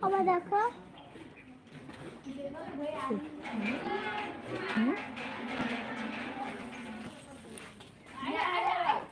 엄마나 가? 嗯。来来来，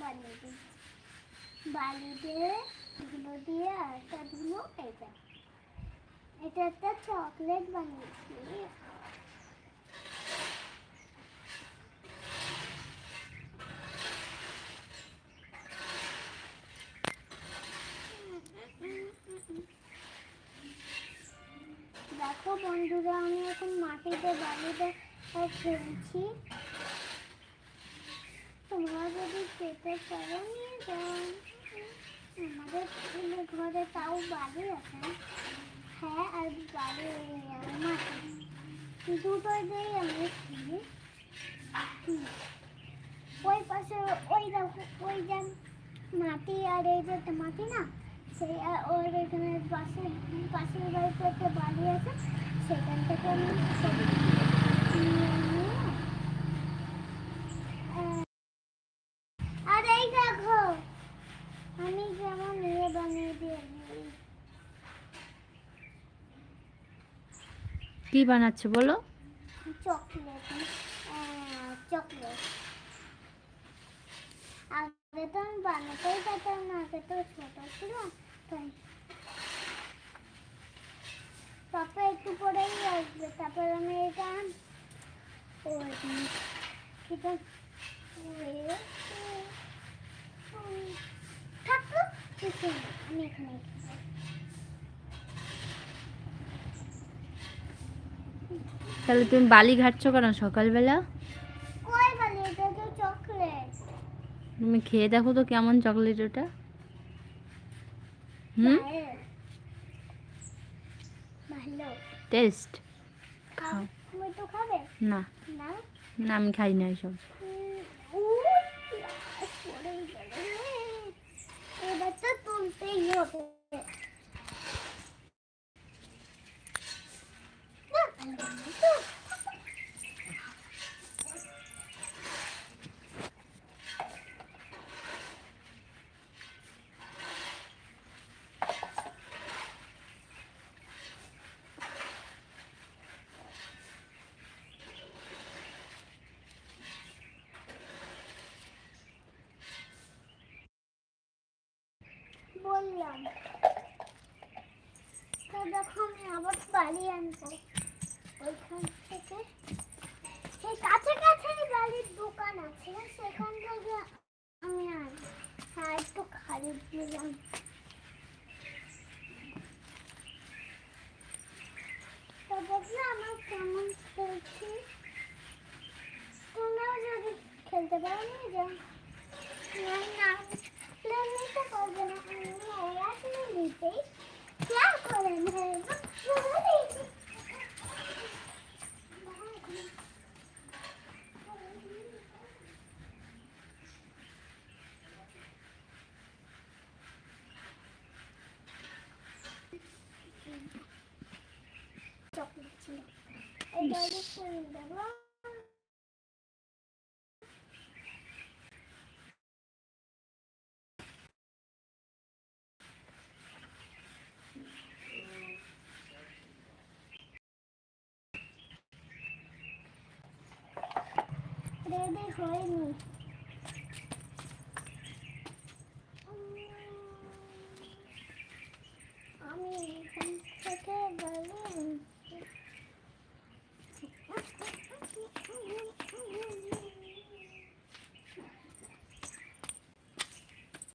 বালি দিই বালি দিয়ে ধুলো দিয়ে আর একটা ধুলো এটা এটা একটা চকলেট বানিয়েছি দেখো বন্ধুরা আমি এখন বালিতে খেলছি তোমরা যদি খেতে পারো, নিয়ে যাও। আমাদের ঘরে তাও বাড়ি আছে। হ্যাঁ আর বাড়ি মাটি দুটোই দিয়ে আমরা খেলি। ওই পাশে ওই ওই যে মাটি আর এই যে মাটি না, সেই ওর এখানে পাশে, পাশের বাড়িতে একটা বাড়ি আছে। সেখান থেকে আমি আর এই দেখো আমি যেমন বানিয়ে কি বানাচ্ছে বলো? Chocolate chocolate. আগে তো আমি বানাতেই পারতাম না আগে তো ছোট ছিল তাই তারপর একটু পরেই আসবে। তারপর আমি এটা ওই এটা থাকল কিছু আমি এখানে তাহলে তুমি বালি ঘাটছো কেন সকালবেলা? কই বলে? এটা তো চকলেট। তুমি খেয়ে দেখো তো কেমন চকলেট ওটা। হুম? টেস্ট খাও না না আমি খাই না এসব এবার তো তুলতেই হবে বললাম তো দেখো আমি আবার বাড়ি আনব। ওইখান থেকে। সেই কাছে কাছেই বাড়ির দোকান আছে, সেখান থেকে আমি আনব। হ্যাঁ একটু খালি দিলাম আমার কেমন খেলছি। তোমরাও যদি খেলতে পারো, নিয়ে যাও। না না প্লেন নিতে পারবে না। আমি নিতেই প্ল্যান করে নেব চকলেট ছিল এটা হলো ফুল 爷爷和你。